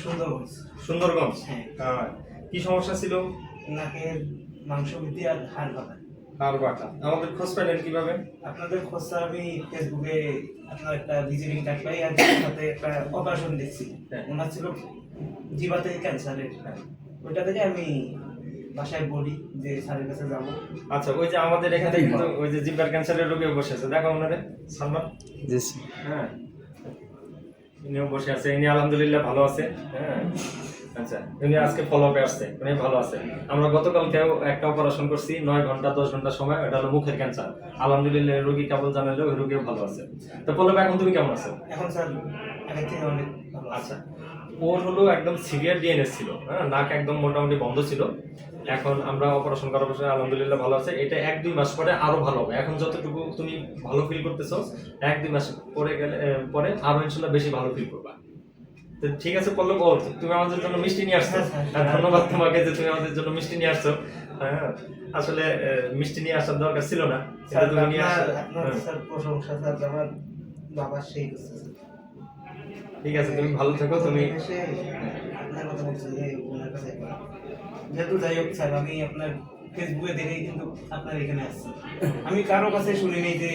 সুন্দরগঞ্জ সুন্দরগঞ্জ হ্যাঁ। কি সমস্যা ছিল? নাকের মাংস বৃদ্ধি আর হাড় বাঁকা। আর বাটা আমাদের খোঁজ পেলেন কীভাবে? আপনাদের খোঁজ স্যার আমি ফেসবুকে আপনার একটা ভিজিটিং কার্ড পাই আর সাথে একটা অপারেশন দেখছি। হ্যাঁ। ওনার ছিল জিবাতে ক্যান্সারের। ওইটা থেকে আমি বাসায় বলি যে স্যারের কাছে যাব। আচ্ছা ওই যে আমাদের এখানে ওই যে জিব্বার ক্যান্সারের রোগী বসেছে দেখো ওনারে সালমান। হ্যাঁ। ইনিও বসে আছে ইনি আলহামদুলিল্লাহ ভালো আছে হ্যাঁ। আচ্ছা উনি আজকে ফলো আপে আসছে উনি ভালো আছে আমরা গতকালকেও একটা অপারেশন করছি নয় ঘণ্টা দশ ঘণ্টা সময় এটা হলো মুখের ক্যান্সার আলহামদুলিল্লাহ রোগী কেবল জানালে ওই রোগীও ভালো আছে। তো পল্লব এখন তুমি কেমন আছো? এখন স্যার অনেক আচ্ছা। ওর হলো একদম সিভিয়ার ডিএনএস ছিল হ্যাঁ নাক একদম মোটামুটি বন্ধ ছিল। এখন আমরা অপারেশন করার পরে আলহামদুলিল্লাহ ভালো আছে। এটা এক দুই মাস পরে আরও ভালো হবে। এখন যতটুকু তুমি ভালো ফিল করতেছো এক দুই মাস পরে গেলে পরে আরও ইনশাল্লাহ বেশি ভালো ফিল করবা। তো ঠিক আছে পল্লব ও তুমি আমাদের জন্য মিষ্টি নিয়ে আসছো। আর ধন্যবাদ তোমাকে যে তুমি আমাদের জন্য মিষ্টি নিয়ে আসছো। হ্যাঁ আসলে মিষ্টি নিয়ে আসার দরকার ছিল না। স্যার কিন্তু তুমি নিয়ে আপনার আসছো হ্যাঁ। স্যার প্রশংসা স্যার আমার বাবা সেই ঠিক আছে তুমি ভালো থেকো তুমি এসে আপনার কথা বলছি যে ওনার কাছে যেহেতু যাই হোক স্যার আমি আপনার ফেসবুকে দেখেই কিন্তু আপনার এখানে আসছে আমি কারও কাছে শুনি শুনিনি যে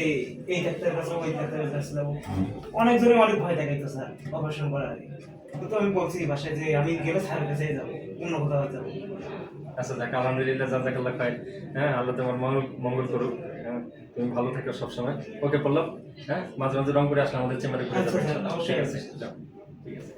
এই ডাক্তারের কাছে ওই ডাক্তারের কাছে যাব। অনেকজনে অনেক ভয় দেখাইতো স্যার অপারেশন করার আগে। কিন্তু আমি বলছি বাসায় যে আমি গেলে স্যারের কাছে যাব অন্য কোথাও যাব আচ্ছা দেখ আলহামদুলিল্লাহ জাজাকাল্লাহ খাই হ্যাঁ আল্লাহ তোমার মঙ্গল মঙ্গল করুক। হ্যাঁ তুমি ভালো থেকো সবসময়। ওকে পল্লব। হ্যাঁ মাঝে মাঝে রং করে আসলে আমাদের চেম্বারে ঘুরে আচ্ছা, যাবে অবশ্যই ঠিক আছে ঠিক আছে।